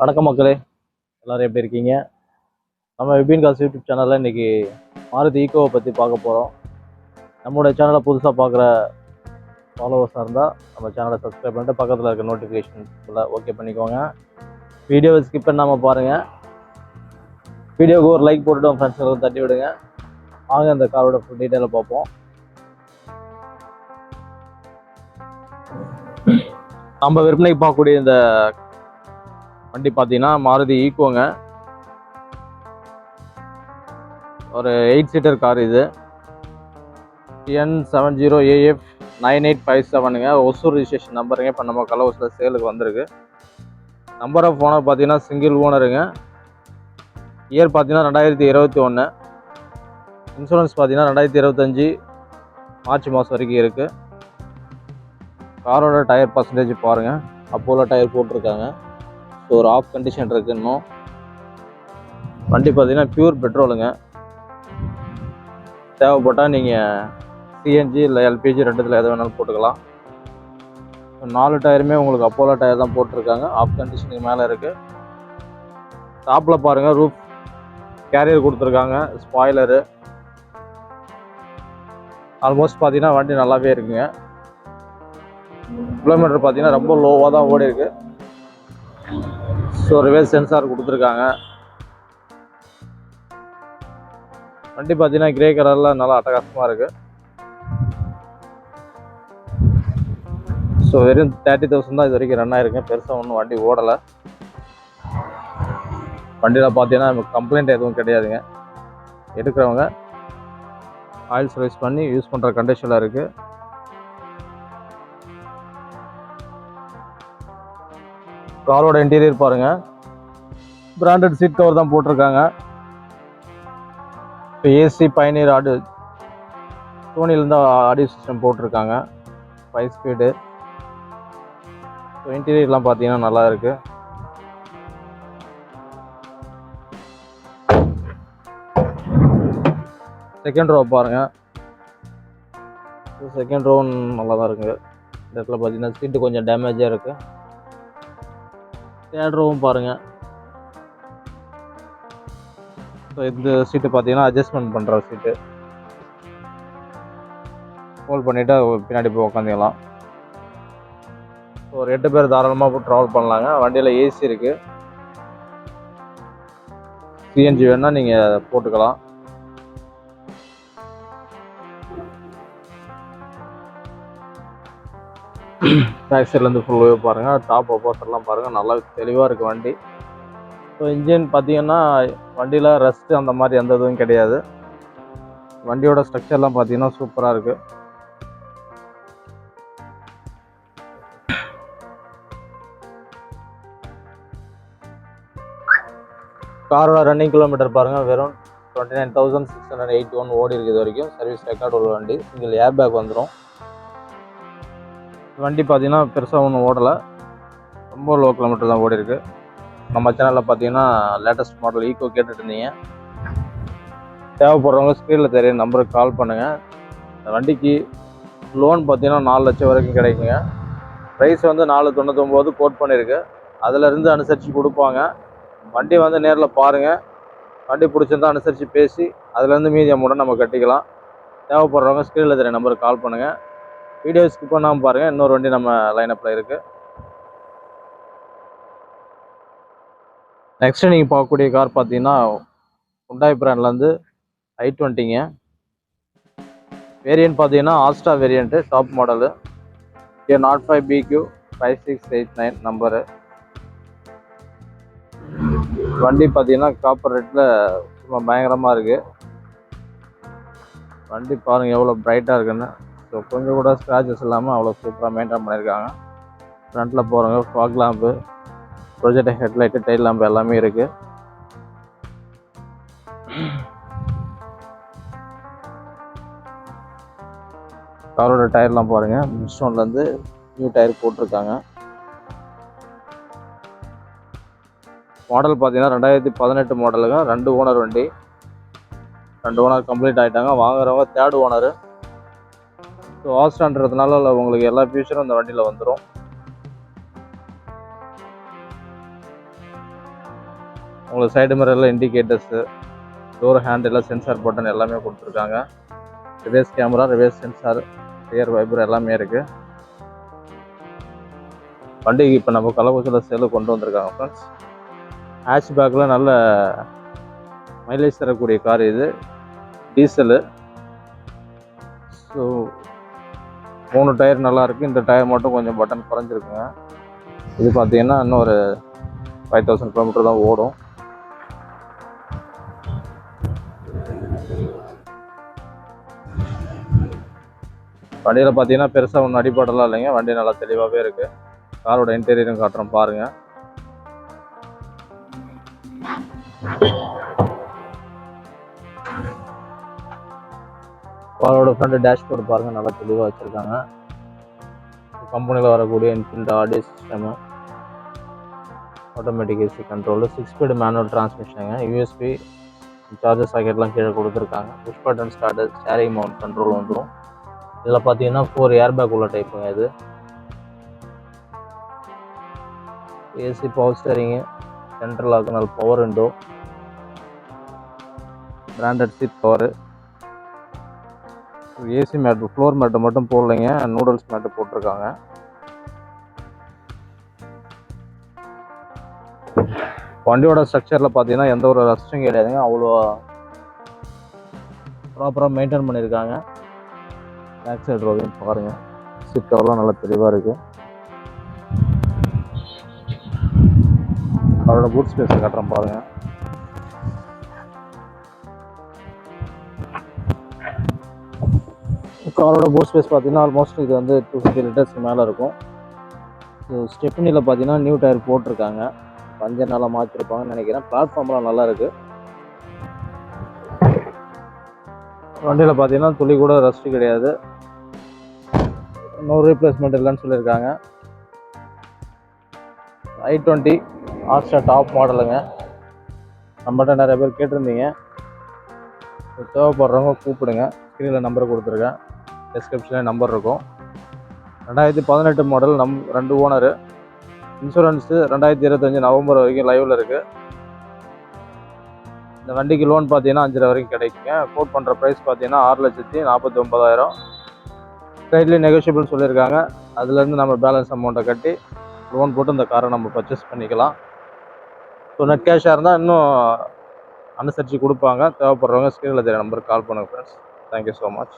வணக்கம் மக்களே. எல்லோரும் எப்படி இருக்கீங்க? நம்ம விபின் காசு யூடியூப் சேனலில் இன்னைக்கு மாருதி ஈக்கோவை பற்றி பார்க்க போகிறோம் நம்மளுடைய சேனலை புதுசாக பார்க்குற ஃபாலோவர்ஸாக இருந்தால் நம்ம சேனலை சப்ஸ்கிரைப் பண்ணிட்டு பக்கத்தில் இருக்க நோட்டிஃபிகேஷன் ஓகே பண்ணிக்கோங்க. வீடியோவை ஸ்கிப் பண்ணாமல் பாருங்கள் வீடியோவுக்கு ஒரு லைக் போட்டுட்டு உங்கள் ஃப்ரெண்ட்ஸுங்களுக்கு தட்டி விடுங்க. வாங்க அந்த காரோட ஃபுல் டீட்டெயிலை பார்ப்போம். நம்ம விற்பனைக்கு பார்க்கக்கூடிய இந்த வண்டி பார்த்தீங்கன்னா மாருதி ஈக்கோங்க ஒரு எயிட் சீட்டர் கார் இது. N seven zero AF nine eight five செவனுங்க Hosur registration நம்பருங்க இப்போ நம்ம கலவசில் சேலுக்கு வந்திருக்கு. நம்பர் ஆஃப் ஓனர் பார்த்தீங்கன்னா சிங்கிள் ஓனருங்க இயர் பார்த்தீங்கன்னா ரெண்டாயிரத்தி இருபத்தி ஒன்று இன்சூரன்ஸ் பார்த்தீங்கன்னா ரெண்டாயிரத்தி இருபத்தஞ்சி மார்ச் மாதம் வரைக்கும் இருக்குது காரோட டயர் பர்சன்டேஜ் பாருங்கள் அப்போலோ டயர் போட்டிருக்காங்க. ஸோ ஒரு ஆஃப் கண்டிஷன் இருக்கு இன்னும். வண்டி பார்த்தீங்கன்னா பியூர் பெட்ரோலுங்க தேவைப்பட்டால் நீங்கள் சிஎன்ஜி இல்லை எல்பிஜி ரெண்டுத்தில் எது வேணாலும் போட்டுக்கலாம். நாலு டயருமே உங்களுக்கு அப்போலோ டயர் தான் போட்டிருக்காங்க. ஆஃப் கண்டிஷனுக்கு மேலே இருக்குது டாப்பில் பாருங்கள் ரூஃப் கேரியர் கொடுத்துருக்காங்க ஸ்பாய்லரு ஆல்மோஸ்ட் பார்த்தீங்கன்னா வண்டி நல்லாவே இருக்குங்க. கிலோமீட்டர் பார்த்தீங்கன்னா ரொம்ப லோவாக தான் ஓடி இருக்குது ஸோ ரிவேஸ் சென்சார் கொடுத்துருக்காங்க. வண்டி பார்த்தீங்கன்னா கிரே கலரில் நல்லா அட்டகாசமாக இருக்கு. ஸோ வெறும் தேர்ட்டி தௌசண்ட் தான் இது வரைக்கும் ரன் ஆயிருக்கேன் பெருசாக ஒன்றும் வண்டி ஓடலை. வண்டியில் பார்த்தீங்கன்னா நமக்கு கம்ப்ளைண்ட் எதுவும் கிடையாதுங்க. எடுக்கிறவங்க ஆயில் சர்வீஸ் பண்ணி யூஸ் பண்ணுற கண்டிஷனில் இருக்குது காரோட இன்டீரியர் பாருங்கள் பிராண்டட் சீட் கவர் தான் போட்டிருக்காங்க. இப்போ ஏசி பயனீர் ஆடு சோனிலேருந்து ஆடியோ சிஸ்டம் போட்டிருக்காங்க. ஃபைவ் ஸ்பீடு இன்டீரியர்லாம் பார்த்தீங்கன்னா நல்லா இருக்குது செகண்ட் ரோ பாருங்கள் செகண்ட் ரோ நல்லா தான் இருக்குது இந்த இடத்துல பார்த்தீங்கன்னா சீட்டு கொஞ்சம் டேமேஜாக இருக்குது தேடுறவும் பாருங்கள் ஸோ இந்த சீட்டு பார்த்தீங்கன்னா அட்ஜஸ்ட்மெண்ட் பண்ணுற சீட்டு ஹோல்ட் பண்ணிவிட்டு பின்னாடி போய் உக்காந்துக்கலாம். ஒரு எட்டு பேர் தாராளமாக போய் ட்ராவல் பண்ணலாங்க. வண்டியில் ஏசி இருக்குது சிஎன்ஜி வேணால் நீங்கள் போட்டுக்கலாம். பேக் சைட்லேருந்து ஃபுல்லாகவே பாருங்கள் டாப் அப்போசர்லாம் பாருங்கள் நல்லா தெளிவாக இருக்குது வண்டி. ஸோ இன்ஜின் பார்த்தீங்கன்னா வண்டியில் ரெஸ்ட்டு அந்த மாதிரி எந்த இதுவும் கிடையாது. வண்டியோட ஸ்ட்ரக்சர்லாம் பார்த்தீங்கன்னா சூப்பராக இருக்குது காரோட ரன்னிங் கிலோமீட்டர் பாருங்கள் வெறும் twenty nine thousand six hundred eighty one ஓடி இருக்குது வரைக்கும். சர்வீஸ் ரெக்கார்டு உள்ள வண்டி. சிங்கிள் ஏர் பேக் வந்துடும் வண்டி பார்த்தீங்கன்னா பெருசாக ஒன்றும் ஓடலை. ரொம்ப லோ கிலோமீட்டர் தான் ஓடி இருக்கு நம்ம சேனலில் பார்த்தீங்கன்னா லேட்டஸ்ட் மாடல் ஈக்கோ கேட்டுட்டு இருந்தீங்க. தேவைப்படுறவங்க ஸ்க்ரீனில் தெரிய நம்பருக்கு கால் பண்ணுங்கள் வண்டிக்கு லோன் பார்த்தீங்கன்னா நாலு லட்சம் வரைக்கும் கிடைக்குங்க. ப்ரைஸ் வந்து நாலு தொண்ணூத்தொம்போது கோட் பண்ணியிருக்கு. அதிலிருந்து அனுசரித்து கொடுப்பாங்க. வண்டி வந்து நேரில் பாருங்கள் வண்டி பிடிச்சிருந்தா அனுசரித்து பேசி அதுலேருந்து மீதி அமௌண்ட்டை நம்ம கட்டிக்கலாம். தேவைப்படுறவங்க ஸ்க்ரீனில் தெரிய நம்பருக்கு கால் பண்ணுங்கள் வீடியோ ஸ்கிப் பண்ணாமல் பாருங்கள் இன்னொரு வண்டி நம்ம லைனப்பில் இருக்குது நெக்ஸ்ட்டு நீங்கள் பார்க்கக்கூடிய கார் பார்த்தீங்கன்னா உண்டாய் பிராண்ட்லேருந்து ஐ டுவெண்ட்டிங்க வேரியன்ட் பார்த்தீங்கன்னா Asta variant top model A naught five பிக்யூ five six eight nine number வண்டி பார்த்தீங்கன்னா காப்பர் ரேட்டில் சும்மா பயங்கரமாக இருக்குது வண்டி பாருங்கள் எவ்வளோ பிரைட்டாக இருக்குன்னு. ஸோ கொஞ்சம் கூட ஸ்க்ராச்சஸ் இல்லாமல் அவ்வளோ சூப்பராக மெயின்டைன் பண்ணியிருக்காங்க. ஃப்ரண்ட்டில் போகிறவங்க fog lamp projector headlight tail lamp எல்லாமே இருக்குது காரோட டயர்லாம் பாருங்கள் மிஸ்டோன்லேருந்து நியூ டயர் போட்டிருக்காங்க. மாடல் பார்த்தீங்கன்னா ரெண்டாயிரத்தி பதினெட்டு மாடலுங்க ரெண்டு ஓனர் வண்டி. ரெண்டு ஓனர் கம்ப்ளீட் ஆகிட்டாங்க வாங்குறவங்க தேர்ட் ஓனரு ஸோ ஆஸ்டான்றதுனால உங்களுக்கு எல்லா ஃபியூச்சரும் இந்த வண்டியில் வந்துடும் உங்களுக்கு side மிரரில் indicators door handle sensor button எல்லாமே கொடுத்துருக்காங்க. Reverse camera reverse sensor rear wiper எல்லாமே இருக்குது வண்டிக்கு இப்போ நம்ம கள்ளக்குறிச்சியில் சேலு கொண்டு வந்திருக்காங்க ஃப்ரெண்ட்ஸ் ஹேஷ் பேக்கில் நல்ல மைலேஜ் தரக்கூடிய கார் இது. டீசலு ஸோ மூணு டயர் நல்லாயிருக்கு. இந்த டயர் மட்டும் கொஞ்சம் பட்டன் குறைஞ்சிருக்குங்க. இது பார்த்தீங்கன்னா இன்னும் ஒரு ஃபைவ் தௌசண்ட் கிலோமீட்டர் தான் ஓடும். வண்டியில் பார்த்தீங்கன்னா பெருசாக ஒன்றும் அடிப்படலாம் இல்லைங்க. வண்டி நல்லா தெளிவாகவே இருக்குது காரோட இன்டீரியரும் காட்டுறோம் பாருங்கள் காரோட ஃப்ரண்ட் டேஷ்போர்டு பாருங்கள் நல்லா தெளிவாக வச்சுருக்காங்க. கம்பெனியில் வரக்கூடிய inbuilt audio system automatic AC control six speed manual டிரான்ஸ்மிஷனுங்க USB charger சாக்கெட்லாம் கீழே கொடுத்துருக்காங்க. Push button starter steering mount control வந்துடும் இதில் பார்த்தீங்கன்னா ஃபோர் ஏர் பேக் உள்ள டைப்புங்க இது. AC power steering central ஆக்குனல் power window branded seat cover AC mat floor mat மட்டும் போடலைங்க. நூடுல்ஸ் மேட்டு போட்டிருக்காங்க. வண்டியோட ஸ்ட்ரக்சரில் பார்த்தீங்கன்னா எந்த ஒரு ரஸ்ட்டும் கிடையாதுங்க. அவ்வளோ ப்ராப்பராக மெயின்டைன் பண்ணியிருக்காங்க. பேக் சைடு ரோவையும் பாருங்கள் சீட் கவர்லாம் நல்லா தெளிவாக இருக்குது அவரோட பூட் ஸ்பேஸை கட்டுறேன் பாருங்கள் காரோட போர் ஸ்பேஸ் பார்த்தீங்கன்னா ஆல்மோஸ்ட் இது வந்து டூ ஃபிஃப்டி லிட்டர்ஸ்க்கு மேலே இருக்கும். ஸோ ஸ்டெப்னியில் பார்த்தீங்கன்னா நியூ டயர் போட்டிருக்காங்க. பஞ்சர் நல்லா மாற்றிருப்பாங்கன்னு நினைக்கிறேன். பிளாட்ஃபார்ம்லாம் நல்லா இருக்குது வண்டியில் பார்த்தீங்கன்னா துளி கூட ரஸ்ட்டு கிடையாது. நோ ரீப்ளேஸ்மெண்ட் இல்லைன்னு சொல்லியிருக்காங்க. ஐ டுவெண்ட்டி ஆஸ்டா டாப் மாடலுங்க நம்மகிட்ட நிறைய பேர் கேட்டிருந்தீங்க. தேவைப்படுறவங்க கூப்பிடுங்க. ஸ்க்ரீனில் நம்பர் கொடுத்துருக்கேன். டிஸ்கிரிப்ஷனில் நம்பர் இருக்கும். ரெண்டாயிரத்தி பதினெட்டு மாடல் நம் ரெண்டு ஓனரு இன்சூரன்ஸு ரெண்டாயிரத்தி இருபத்தஞ்சி நவம்பர் வரைக்கும் லைவில் இருக்குது இந்த வண்டிக்கு லோன் பார்த்தீங்கன்னா அஞ்சரை வரைக்கும் கிடைக்குங்க. கோட் பண்ணுற ப்ரைஸ் பார்த்தீங்கன்னா ஆறு லட்சத்தி நாற்பத்தி ஒன்பதாயிரம் ஸ்லைட்லி நெகோஷியபிள் சொல்லியிருக்காங்க. அதுலேருந்து நம்ம பேலன்ஸ் அமௌண்ட்டை கட்டி லோன் போட்டு இந்த காரை நம்ம பர்ச்சேஸ் பண்ணிக்கலாம். ஸோ நெட் கேஷாக இருந்தால் இன்னும் அனுசரித்து கொடுப்பாங்க. தேவைப்படுறவங்க ஸ்க்ரீனில் தெரிய நம்பருக்கு கால் பண்ணுங்கள் ஃப்ரெண்ட்ஸ் தேங்க்யூ ஸோ மச்